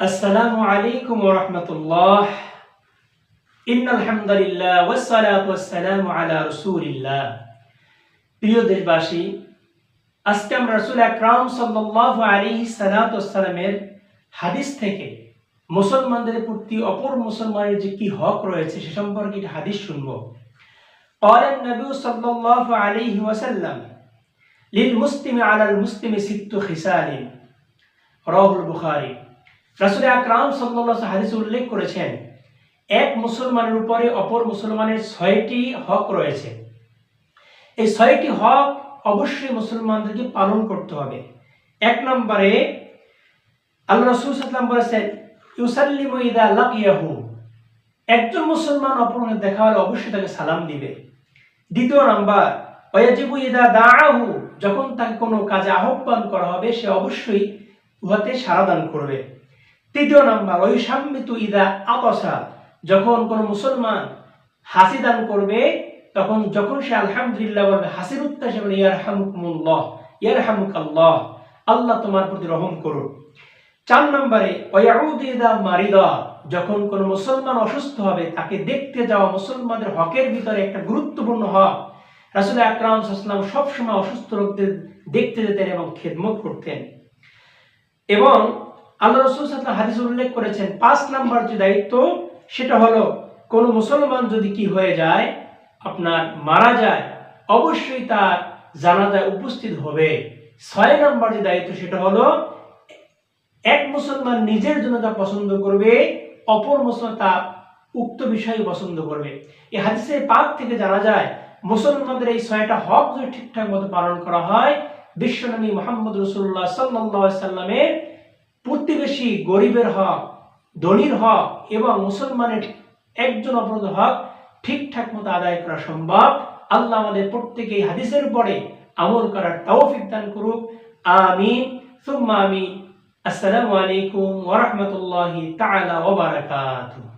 আসসালামু আলাইকুম রহমতুল্লাহ ইন্নালহামদুলিল্লাহ ওয়াসসালাতু ওয়াসসালামু আলা রাসূলিল্লাহ প্রিয় দেশবাসী আজকে আমরা রাসূল আকরাম সাল্লাল্লাহু আলাইহি সাল্লাতু ওয়াসসালামের হাদিস থেকে মুসলমানদের প্রতি অপর মুসলমানের যে কি হক রয়েছে সে সম্পর্কে একটি হাদিস শুনবো قال النبي صلى الله عليه وسلم للمسلم على المسلم ست خصال رواه البخاري রাসূল আকরাম সাল্লাল্লাহু হাদিসে উল্লেখ করেছেন, এক মুসলমানের উপরে অপর মুসলমানের ছয়টি হক রয়েছে। এই ছয়টি হক অবশ্যই মুসলমানদেরকে পালন করতে হবে। এক নম্বরে, আল্লাহ রসুল সাল্লাম বলেছেন, ইউসাল্লিমু ইদা লাকিয়াহু। একজন মুসলমান অপরকে দেখা হলে অবশ্যই তাকে সালাম দিবে। দ্বিতীয় নাম্বার, ওয়াজিবু ইদা দাআহু। যখন তাকে কোনো কাজে আহ্বান করা হবে, সে অবশ্যই উহাতে সাড়া দান করবে। তৃতীয় নাম্বার ঐসাম্মিতু ইদা আতসা যখন কোনো মুসলমান হাসি দান করবে, তখন যখন সে আলহামদুলিল্লাহ বলবে, হাসির উত্তাসে বলে ইয়ার হামুকুমুল্লাহ ইয়ার হামুক আল্লাহ আল্লাহ তোমার প্রতি রহম করুন। চার নম্বরে, ওয়াউদ ইদা মারিদা যখন কোনো মুসলমান অসুস্থ হবে, তাকে দেখতে যাওয়া মুসলমানদের হকের ভিতরে একটা গুরুত্বপূর্ণ হক। রাসুল আকরাম সাল্লাম সবসময় অসুস্থ লোকদের দেখতে যেতেন এবং খেদমত করতেন। এবং আল্লাহ রসুল সাল্লাম হাদিস উল্লেখ করেছেন, পাঁচ নাম্বার যে দায়িত্ব, সেটা হলো কোন মুসলমান যদি কি হয়ে যায়, আপনার মারা যায়, অবশ্যই তার জানাজায় উপস্থিত হবে। ছয় নাম্বার যে দায়িত্ব, সেটা হলো এক মুসলমান নিজের জন্য তা পছন্দ করবে, অপর মুসলমান তা উক্ত বিষয়ে পছন্দ করবে। এই হাদিসের পাক থেকে জানা যায়, মুসলমানদের এই ছয়টা হক যদি ঠিকঠাক মতো পালন করা হয়, বিশ্বনবী মোহাম্মদ রসুল্লাহ সাল্লাহ সাল্লামের প্রতিবেশী গরিবের হক, ধনির হক এবং মুসলমানের একজন অপরাধ হক ঠিকঠাক মতো আদায় করা সম্ভব। আল্লাহ আমাদের প্রত্যেকে হাদিসের পরে আমল করার তৌফিক দান করুক। আমিন। সুম্মা আমিন। আসসালামু আলাইকুম ওয়া রাহমাতুল্লাহি তাআলা ওয়া বারাকাতুহু।